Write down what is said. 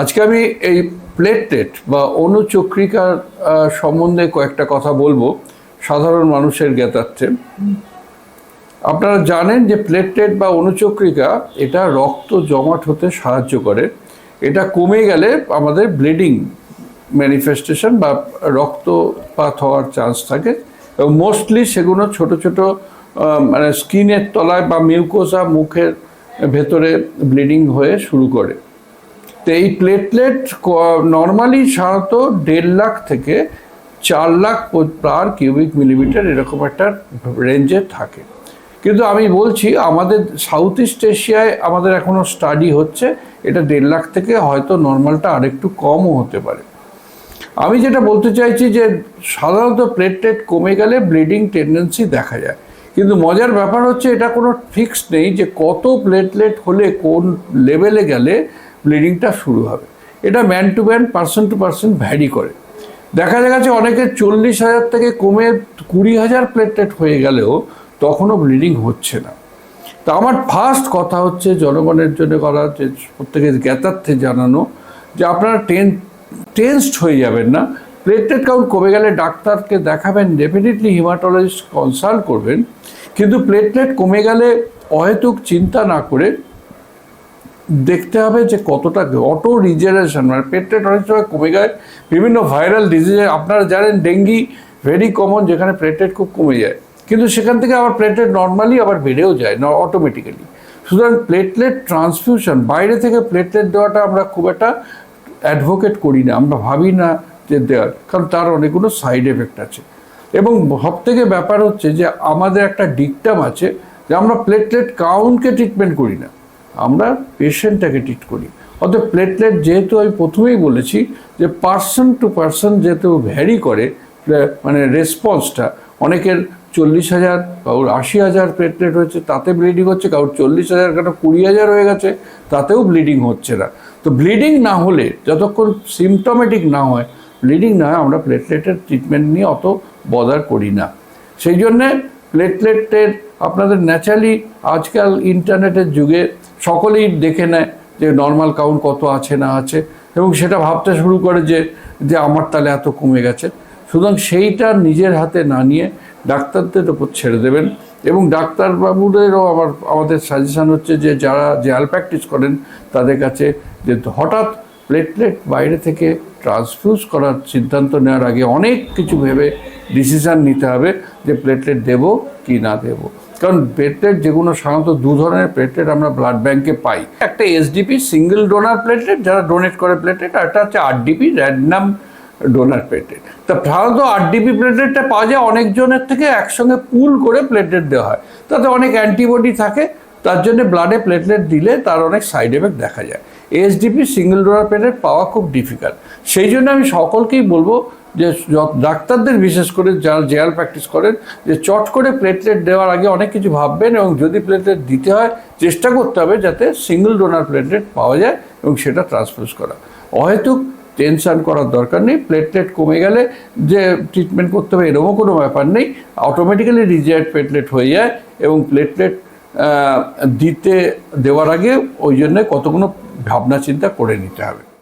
আজকে আমি এই প্লেটলেট বা অনুচক্রিকার সম্বন্ধে কয়েকটা কথা বলব সাধারণ মানুষের জ্ঞাতার্থে। আপনারা জানেন যে প্লেটলেট বা অনুচক্রিকা এটা রক্ত জমাট হতে সাহায্য করে। এটা কমে গেলে আমাদের ব্লিডিং ম্যানিফেস্টেশন বা রক্তপাত হওয়ার চান্স থাকে এবং মোস্টলি সেগুলো ছোট ছোট মানে স্কিনের তলায় বা মিউকোসা মুখের ভেতরে ব্লিডিং হয়ে শুরু করে। তো এই প্লেটলেট নর্মালি সাধারণত দেড় লাখ থেকে চার লাখ পার কিউবিক মিলিমিটার এরকম একটা রেঞ্জে থাকে। কিন্তু আমি বলছি, আমাদের সাউথ ইস্ট এশিয়ায় আমাদের এখনও স্টাডি হচ্ছে, এটা দেড় লাখ থেকে হয়তো নর্মালটা আরেকটু কমও হতে পারে। আমি যেটা বলতে চাইছি যে, সাধারণত প্লেটলেট কমে গেলে ব্লিডিং টেন্ডেন্সি দেখা যায়। কিন্তু মজার ব্যাপার হচ্ছে, এটা কোনো ফিক্স নেই যে কত প্লেটলেট হলে কোন লেভেলে গেলে ব্লিডিংটা শুরু হবে। এটা man to man person to person vary করে। দেখা গেছে অনেকে চল্লিশ হাজার থেকে কমে কুড়ি হাজার প্লেটলেট হয়ে গেলেও তখনও ব্লিডিং হচ্ছে না। তা আমার ফার্স্ট কথা হচ্ছে জনগণের জন্য করা যে প্রত্যেকের জ্ঞাতার্থে জানানো যে আপনারা টেন টেন্সড হয়ে যাবেন না। প্লেটলেট কাউন্ট কমে গেলে ডাক্তারকে দেখাবেন ডেফিনেটলি হিমাটোলজিস্ট কনসাল্ট করবেন। কিন্তু প্লেটলেট কমে গেলে অহেতুক চিন্তা না করে দেখতে হবে যে কতটা অটো রিজেনারেশন মানে প্লেটলেট অনেক সময় কমে যায়, বিভিন্ন ভাইরাল ডিজিজে আপনারা জানেন ডেঙ্গি ভেরি কমন যেখানে প্লেটলেট খুব কমে যায়। কিন্তু সেখান থেকে আবার প্লেটলেট নর্মালি আবার বেড়েও যায়, না অটোমেটিক্যালি সুতরাং প্লেটলেট ট্রান্সফিউশন বাইরে থেকে প্লেটলেট দেওয়াটা আমরা খুব একটা অ্যাডভোকেট করি না, আমরা ভাবি না যে দেওয়ার, কারণ তার অনেকগুলো সাইড এফেক্ট আছে। এবং সব থেকে ব্যাপার হচ্ছে যে আমাদের একটা ডিকটাম আছে যে আমরা প্লেটলেট কাউন্টকে ট্রিটমেন্ট করি না। আমরা পেশেন্টটাকে ট্রিট করি। অতএব প্লেটলেট যেহেতু আমি প্রথমেই বলেছি যে পার্সন টু পার্সন যেহেতু ভ্যারি করে মানে রেসপন্সটা অনেকের চল্লিশ হাজার কারোর আশি হাজার প্লেটলেট হয়েছে, তাতে ব্লিডিং হচ্ছে, কারোর চল্লিশ হাজার কারও কুড়ি হাজার হয়ে গেছে, তাতেও ব্লিডিং হচ্ছে না। তো ব্লিডিং না হলে, যতক্ষণ সিমটমেটিক না হয় ব্লিডিং না হয়, আমরা প্লেটলেটের ট্রিটমেন্ট নিয়ে অত বদার করি না। সেই জন্যে প্লেটলেটের আপনাদের ন্যাচারালি আজকাল ইন্টারনেটের যুগে সকলেই দেখে নেয় যে নর্মাল কাউন্ট কত আছে, না আছে, এবং সেটা ভাবতে শুরু করে যে যে আমার তাহলে এত কমে গেছে। সুতরাং সেইটা নিজের হাতে না নিয়ে ডাক্তারদের ওপর ছেড়ে দেবেন এবং ডাক্তারবাবুদেরও আমার আমাদের সাজেশান হচ্ছে যে, যারা জেয়াল প্র্যাকটিস করেন, তাদের কাছে যে হঠাৎ প্লেটলেট বাইরে থেকে ট্রান্সফিউজ করার সিদ্ধান্ত নেওয়ার আগে অনেক কিছু ভেবে ডিসিশান নিতে হবে যে প্লেটলেট দেব কি না দেব। কারণ প্লেটলেট যেগুলো সাধারণত দু ধরনের প্লেটলেট আমরা ব্লাড ব্যাঙ্কে পাই। একটা এসডিপি সিঙ্গেল ডোনার প্লেটলেট যারা ডোনেট করে প্লেটলেট আর একটা হচ্ছে আরডিপি র্যান্ডাম ডোনার প্লেটলেট তা সাধারণত আরডিপি প্লেটলেটটা পাওয়া যায় অনেকজনের থেকে একসঙ্গে পুল করে প্লেটলেট দেওয়া হয়। তাতে অনেক অ্যান্টিবডি থাকে, তার জন্য ব্লাডে প্লেটলেট দিলে তার অনেক সাইড এফেক্ট দেখা যায়। এসডিপি সিঙ্গেল ডোনার প্লেটলেট পাওয়া খুব ডিফিকাল্ট সেই জন্য আমি সকলকেই বলব যে ডাক্তারদের বিশেষ করে যারা জেয়াল প্র্যাকটিস করেন, যে চট করে প্লেটলেট দেওয়ার আগে অনেক কিছু ভাববেন এবং যদি প্লেটলেট দিতে হয়, চেষ্টা করতে হবে যাতে সিঙ্গেল ডোনার প্লেটলেট পাওয়া যায় এবং সেটা ট্রান্সফিউজ করা। অহেতুক টেনশন করার দরকার নেই প্লেটলেট কমে গেলে যে ট্রিটমেন্ট করতে হবে এরকমও কোনো ব্যাপার নেই অটোমেটিক্যালি রিজার্ভ প্লেটলেট হয়ে যায় এবং প্লেটলেট দিতে দেওয়ার আগে ওই জন্য কতগুলো ভাবনা চিন্তা করে নিতে হবে।